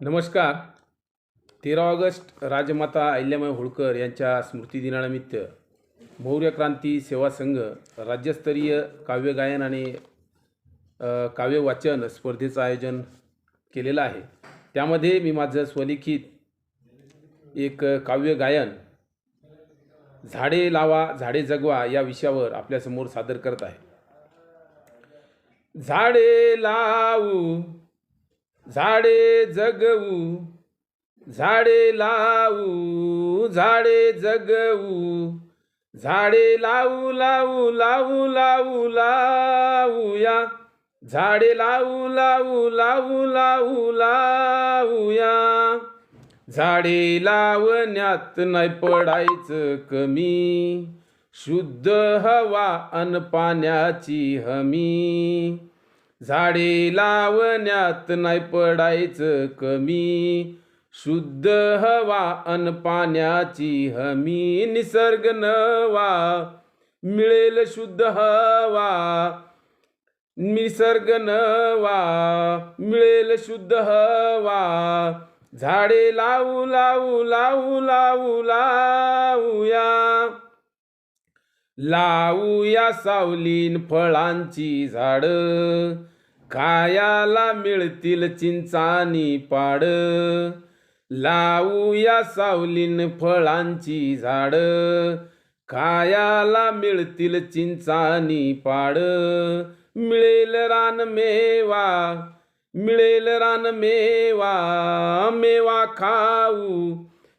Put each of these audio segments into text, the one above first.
नमस्कार. तेरा ऑगस्ट राजमाता अहिल्यामाई होळकर यांच्या स्मृतिदिनानिमित्त मौर्य क्रांती सेवा संघ राज्यस्तरीय काव्यगायन आणि काव्यवाचन स्पर्धेचं आयोजन केलेलं आहे. त्यामध्ये मी माझं स्वलिखित एक काव्यगायन झाडे लावा झाडे जगवा या विषयावर आपल्यासमोर सादर करत आहे. झाडे लावू झाडे जगवू झाडे लावू झाडे जगवू झाडे लावू लावू लावू लावू लावूया. झाडे लावू लावू लावू लावू लावूया. झाडे लावण्यात नाही पडायचं कमी. शुद्ध हवा अन पाण्याची हमी. झाडे लावण्यात नाही पडायचं कमी. शुद्ध हवा अन पाण्याची हमी निसर्ग नवा. मिळेल शुद्ध हवा निसर्ग नवा. मिळेल शुद्ध हवा. झाडे लावू लावू लावू लावू लावूया. लावूया सावलीन फळांची झाड. खायाला मिळतील चिंचानी पाड. लावूया सावलीन फळांची झाड. खायाला मिळतील चिंचानी पाड. मिळेल रान मेवा मिळेल रान मेवा मेवा खाऊ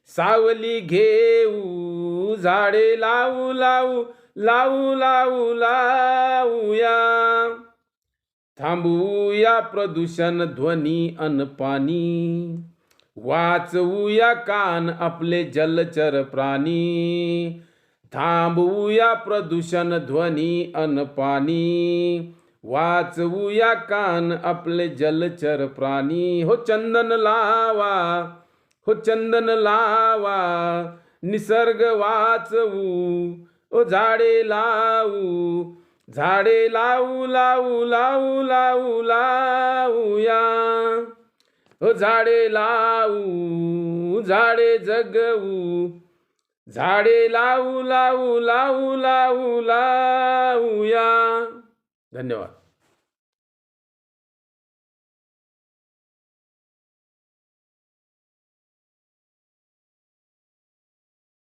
सावली घेऊ झाडे लावू लावू लावू लावू लावूया. थांबवूया प्रदूषण ध्वनी अन पाणी. वाचवूया कान आपले जलचर प्राणी. थांबवूया प्रदूषण ध्वनी अन पाणी. वाचवूया कान आपले जलचर प्राणी. हो चंदन लावा हो चंदन लावा. निसर्ग वाचवू ओ झाडे लावू झाडे लावू लावू लावू लावू लावूया. ओ झाडे लावू झाडे जगवू झाडे लावू लावू लावू लावू लावूया. धन्यवाद.